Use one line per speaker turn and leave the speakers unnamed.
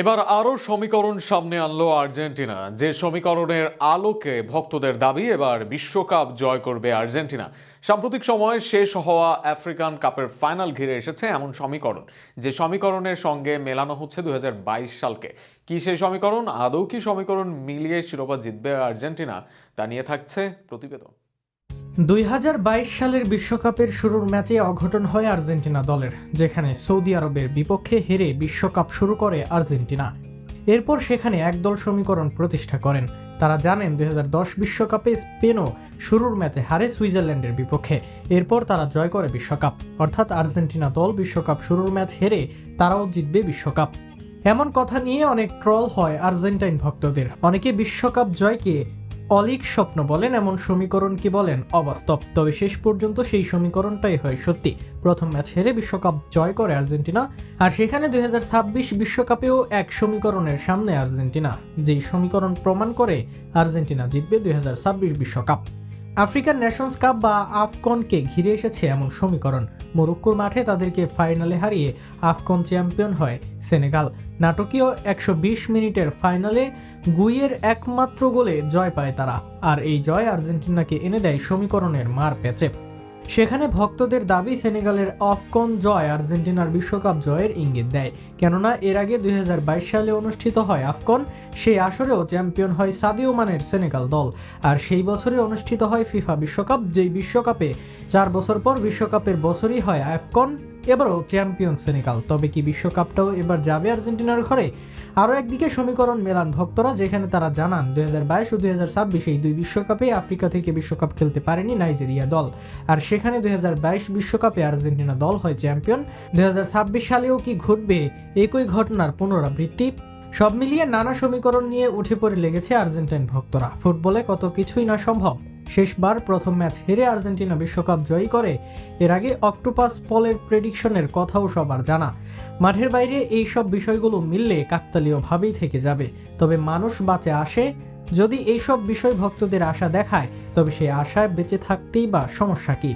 এবার আরও সমীকরণ সামনে আনলো আর্জেন্টিনা। যে সমীকরণের আলোকে ভক্তদের দাবি, এবার বিশ্বকাপ জয় করবে আর্জেন্টিনা। সাম্প্রতিক সময়ে শেষ হওয়া আফ্রিকান কাপের ফাইনাল ঘিরে এসেছে এমন সমীকরণ, যে সমীকরণের সঙ্গে মেলানো হচ্ছে দুই হাজার বাইশ সালকে। কি সেই সমীকরণ? আদৌ কি সমীকরণ মিলিয়ে শিরোপা জিতবে আর্জেন্টিনা? তা নিয়ে থাকছে প্রতিবেদন।
দুই হাজার বাইশ সালের বিশ্বকাপের শুরুর ম্যাচে অঘটন হয় আর্জেন্টিনা দলের, যেখানে সৌদি আরবের বিপক্ষে হেরে বিশ্বকাপ শুরু করে আর্জেন্টিনা। এরপর সেখানে একদল সমীকরণ প্রতিষ্ঠা করেন। তারা জানেন দুই বিশ্বকাপে স্পেনও শুরুর ম্যাচে হারে সুইজারল্যান্ডের বিপক্ষে। এরপর তারা জয় করে বিশ্বকাপ। অর্থাৎ আর্জেন্টিনা দল বিশ্বকাপ শুরুর ম্যাচ হেরে তারাও জিতবে বিশ্বকাপ। এমন কথা নিয়ে অনেক ট্রল হয় আর্জেন্টাইন ভক্তদের। অনেকে বিশ্বকাপ জয়কে অলিক স্বপ্ন বলেন, এমন সমীকরণ কি বলেন? অবাস্তব। তবে শেষ পর্যন্ত সেই সমীকরণটাই হয় সত্যি। প্রথম ম্যাচ হেরে বিশ্বকাপ জয় করে আর্জেন্টিনা, আর সেখানে দুই বিশ্বকাপেও এক সমীকরণের সামনে আর্জেন্টিনা। যেই সমীকরণ প্রমাণ করে, আর্জেন্টিনা জিতবে দুই বিশ্বকাপ। আফ্রিকান নেশনস কাপ বা আফকনকে ঘিরে এসেছে এমন সমীকরণ। মরক্কোর মাঠে তাদেরকে ফাইনালে হারিয়ে আফকন চ্যাম্পিয়ন হয় সেনেগাল। নাটকীয় একশো বিশ মিনিটের ফাইনালে গুইয়ের একমাত্র গোলে জয় পায় তারা। আর এই জয় আর্জেন্টিনাকে এনে দেয় সমীকরণের মার প্যাচে। সেখানে ভক্তদের দাবি সেনেগালের অফকন জয় আর্জেন্টিনার বিশ্বকাপ জয়ের ইঙ্গিত দেয়। কেননা, এর আগে দুই হাজার বাইশ সালে অনুষ্ঠিত হয় আফকন সেই আসরেও চ্যাম্পিয়ন হয় সাদিও মানের সেনেগাল দল। আর সেই বছরে অনুষ্ঠিত হয় ফিফা বিশ্বকাপ, যেই বিশ্বকাপে চার বছর পর বিশ্বকাপের বছরই হয় আফকন এবারও চ্যাম্পিয়ন সেনেগাল, তবে কি বিশ্বকাপটাও এবার যাবে আর্জেন্টিনার ঘরে? আরও একদিকে সমীকরণ মেলান ভক্তরা, যেখানে তারা জানান, দুই হাজার বাইশ ও দুই এই দুই বিশ্বকাপে আফ্রিকা থেকে বিশ্বকাপ খেলতে পারেনি নাইজেরিয়া দল। আর সেখানে দুই হাজার বাইশ বিশ্বকাপে আর্জেন্টিনা দল হয় চ্যাম্পিয়ন। দুই হাজার ছাব্বিশ সালেও কি ঘটবে একই ঘটনার পুনরাবৃত্তি? সব মিলিয়ে নানা সমীকরণ নিয়ে উঠে পড়ে লেগেছে আর্জেন্টাইন ভক্তরা। ফুটবলে কত কিছুই না সম্ভব। শেষবার প্রথম ম্যাচ হেরে আর্জেন্টিনা বিশ্বকাপ জয়ী করে, এর আগে অক্টোপাস পলের প্রেডিকশনের কথাও সবার জানা। মাঠের বাইরে এই সব বিষয়গুলো মিললে কাকতালীয়ভাবেই থেকে যাবে। তবে মানুষ বাঁচে আসে, যদি এইসব বিষয় ভক্তদের আশা দেখায়, তবে সেই আশায় বেঁচে থাকতেই বা সমস্যা কী?